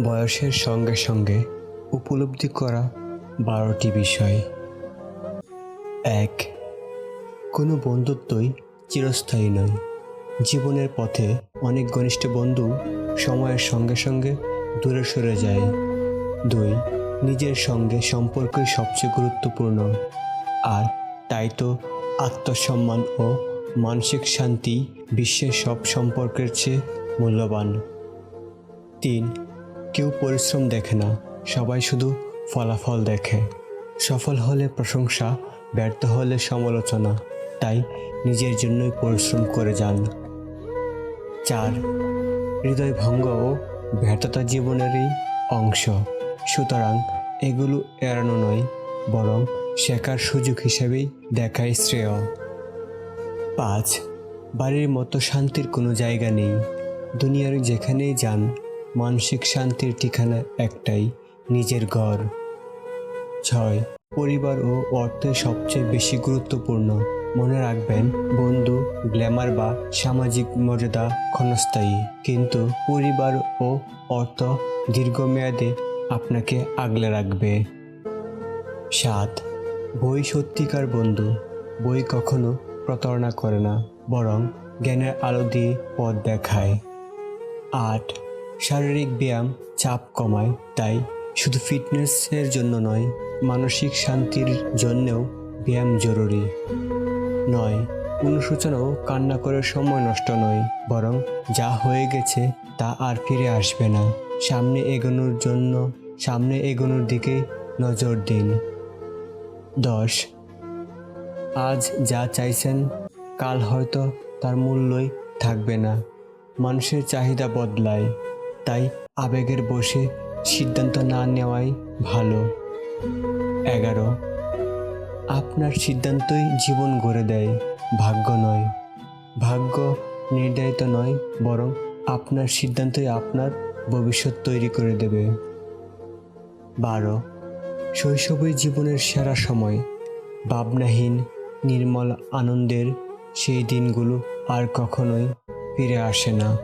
বয়সের সঙ্গে সঙ্গে উপলব্ধি করা বারোটি বিষয়। এক, কোনো বন্ধুত্বই চিরস্থায়ী নয়। জীবনের পথে অনেক ঘনিষ্ঠ বন্ধু সময়ের সঙ্গে সঙ্গে দূরে সরে যায়। দুই, নিজের সঙ্গে সম্পর্কই সবচেয়ে গুরুত্বপূর্ণ। আর তাই তো আত্মসম্মান ও মানসিক শান্তি বিশ্বের সব সম্পর্কের চেয়ে মূল্যবান। তিন কেউ পরিশ্রম দেখে না, সবাই শুধু ফলাফল দেখে। সফল হলে প্রশংসা, ব্যর্থ হলে সমালোচনা, তাই নিজের জন্যই পরিশ্রম করে যান। চার, হৃদয় ভঙ্গ ও ব্যর্থতা জীবনেরই অংশ। সুতরাং এগুলো এড়ানো নয়, বরং শেখার সুযোগ হিসেবেই দেখায় শ্রেয়। পাঁচ, বাড়ির মতো শান্তির কোনো জায়গা নেই। দুনিয়ার যেখানেই যান মানসিক শান্তির ঠিকানা একটাই, নিজের ঘর। ছয়, পরিবার ও অর্থের সবচেয়ে বেশি গুরুত্বপূর্ণ। মনে রাখবেন, বন্ধু, গ্ল্যামার বা সামাজিক মর্যাদা ক্ষণস্থায়ী। কিন্তু পরিবার ও অর্থ দীর্ঘমেয়াদে আপনাকে আগলে রাখবে। সাত, বই সত্যিকার বন্ধু। বই কখনো প্রতারণা করে না, বরং জ্ঞানের আলো দিয়ে পথ দেখায়। আট শারীরিক ব্যায়াম চাপ কমায়, তাই শুধু ফিটনেসের জন্য নয়, মানসিক শান্তির জন্যও ব্যায়াম জরুরি। নয়, অনুশোচনাও কান্না করে সময় নষ্ট নয়, বরং যা হয়ে গেছে তা আর ফিরে আসবে না। সামনে এগোনোর জন্য, সামনে এগোনোর দিকে নজর দিন। দশ, আজ যা চাইছেন, কাল হয়তো তার মূল্যই থাকবে না। মানুষের চাহিদা বদলায়। তাই আবেগের বসে সিদ্ধান্ত না নেওয়াই ভালো। এগারো, আপনার সিদ্ধান্তই জীবন গড়ে দেয়, ভাগ্য নয়। ভাগ্য নির্ধারিত নয়, বরং আপনার সিদ্ধান্তই আপনার ভবিষ্যৎ তৈরি করে দেবে। বারো শৈশবই জীবনের সেরা সময়, ভাবনাহীন, নির্মল আনন্দের সেই দিনগুলো আর কখনোই ফিরে আসে না।